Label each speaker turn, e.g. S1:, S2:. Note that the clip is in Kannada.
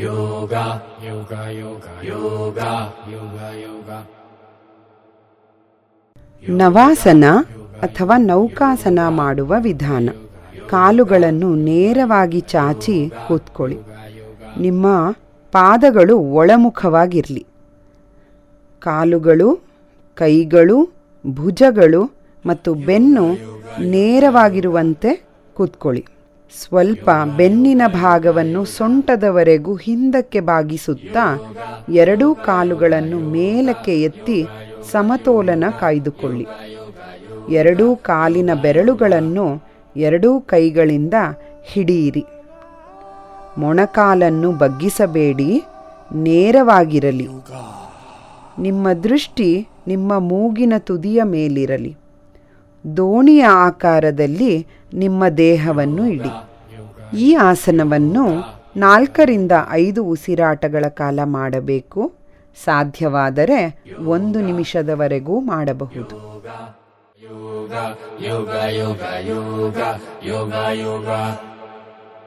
S1: yoga, yoga, yoga, yoga, yoga, yoga.
S2: ನವಾಸನ ಅಥವಾ ನೌಕಾಸನ ಮಾಡುವ ವಿಧಾನ. ಕಾಲುಗಳನ್ನು ನೇರವಾಗಿ ಚಾಚಿ ಕೂತ್ಕೊಳ್ಳಿ. ನಿಮ್ಮ ಪಾದಗಳು ಒಳಮುಖವಾಗಿರಲಿ. ಕಾಲುಗಳು ಕೈಗಳು ಭುಜಗಳು ಮತ್ತು ಬೆನ್ನು ನೇರವಾಗಿರುವಂತೆ ಕೂತ್ಕೊಳ್ಳಿ. ಸ್ವಲ್ಪ ಬೆನ್ನಿನ ಭಾಗವನ್ನು ಸೊಂಟದವರೆಗೂ ಹಿಂದಕ್ಕೆ ಬಾಗಿಸುತ್ತಾ ಎರಡೂ ಕಾಲುಗಳನ್ನು ಮೇಲಕ್ಕೆ ಎತ್ತಿ ಸಮತೋಲನ ಕಾಯ್ದುಕೊಳ್ಳಿ. ಎರಡೂ ಕಾಲಿನ ಬೆರಳುಗಳನ್ನು ಎರಡೂ ಕೈಗಳಿಂದ ಹಿಡಿಯಿರಿ. ಮೊಣಕಾಲನ್ನು ಬಗ್ಗಿಸಬೇಡಿ, ನೇರವಾಗಿರಲಿ. ನಿಮ್ಮ ದೃಷ್ಟಿ ನಿಮ್ಮ ಮೂಗಿನ ತುದಿಯ ಮೇಲಿರಲಿ. ದೋಣಿಯ ಆಕಾರದಲ್ಲಿ ನಿಮ್ಮ ದೇಹವನ್ನು ಇಡಿ. ಈ ಆಸನವನ್ನು ನಾಲ್ಕರಿಂದ ಐದು ಉಸಿರಾಟಗಳ ಕಾಲ ಮಾಡಬೇಕು. ಸಾಧ್ಯವಾದರೆ ಒಂದು ನಿಮಿಷದವರೆಗೂ ಮಾಡಬಹುದು.
S1: ಯೋಗ ಯೋಗ ಯೋಗ ಯೋಗ ಯೋಗ.